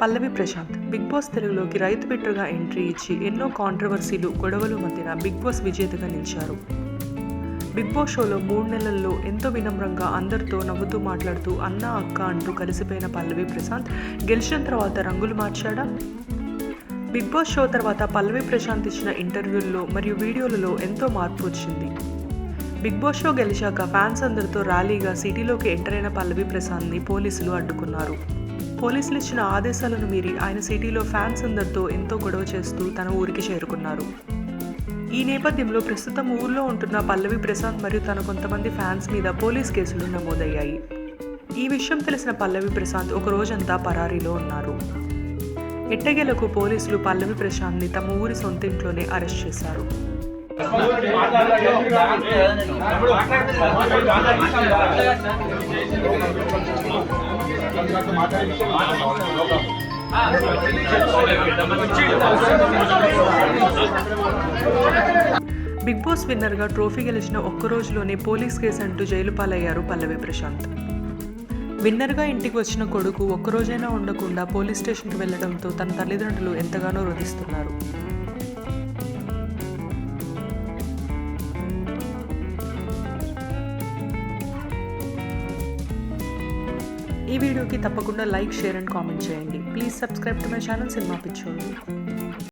పల్లవి Prashanth big boss తెలుగులోకి రైతు బిడ్డగా ఎంట్రీ ఇచ్చి ఎన్నో కాంట్రవర్సీలు గొడవలు మధ్యన బిగ్ బాస్ విజేతగా నిలిచారు. బిగ్ బాస్ షోలో మూడు నెలల్లో ఎంతో వినమ్రంగా అందరితో నవ్వుతూ మాట్లాడుతూ అన్న అక్క అంటూ కలిసిపోయిన పల్లవి ప్రశాంత్ గెలిచిన తర్వాత రంగులు మార్చాడా? బిగ్ బాస్ షో తర్వాత పల్లవి ప్రశాంత్ ఇచ్చిన ఇంటర్వ్యూల్లో మరియు వీడియోలలో ఎంతో మార్పు వచ్చింది. బిగ్ బాస్ షో గెలిచాక ఫ్యాన్స్ అందరితో ర్యాలీగా సిటీలోకి ఎంటర్ అయిన పల్లవి ప్రశాంత్ని పోలీసులు అడ్డుకున్నారు. పోలీసులు ఇచ్చిన ఆదేశాలను మీరి ఆయన సిటీలో ఫ్యాన్స్ అందరితో ఎంతో గొడవ చేస్తూ తన ఊరికి చేరుకున్నారు. ఈ నేపథ్యంలో ప్రస్తుతం ఊర్లో ఉంటున్న పల్లవి ప్రశాంత్ మరియు తన కొంతమంది ఫ్యాన్స్ మీద పోలీస్ కేసులు నమోదయ్యాయి. ఈ విషయం తెలిసిన పల్లవి ప్రశాంత్ ఒక రోజంతా పరారీలో ఉన్నారు. ఎట్టగేలకు పోలీసులు పల్లవి ప్రశాంత్ని తమ ఊరి సొంతింట్లోనే అరెస్ట్ చేశారు. బిగ్ బాస్ విన్నర్గా ట్రోఫీ గెలిచిన ఒక్క రోజులోనే పోలీస్ కేసు అంటూ జైలు పాలయ్యారు పల్లవి ప్రశాంత్. విన్నర్గా ఇంటికి వచ్చిన కొడుకు ఒక్కరోజైనా ఉండకుండా పోలీస్ స్టేషన్కి వెళ్ళడంతో తన తల్లిదండ్రులు ఎంతగానో రోధిస్తున్నారు. ఈ వీడియోకి తప్పకుండా లైక్ షేర్ అండ్ కామెంట్ చేయండి. Please subscribe to my channel cinema పిచ్చోళ్ళు.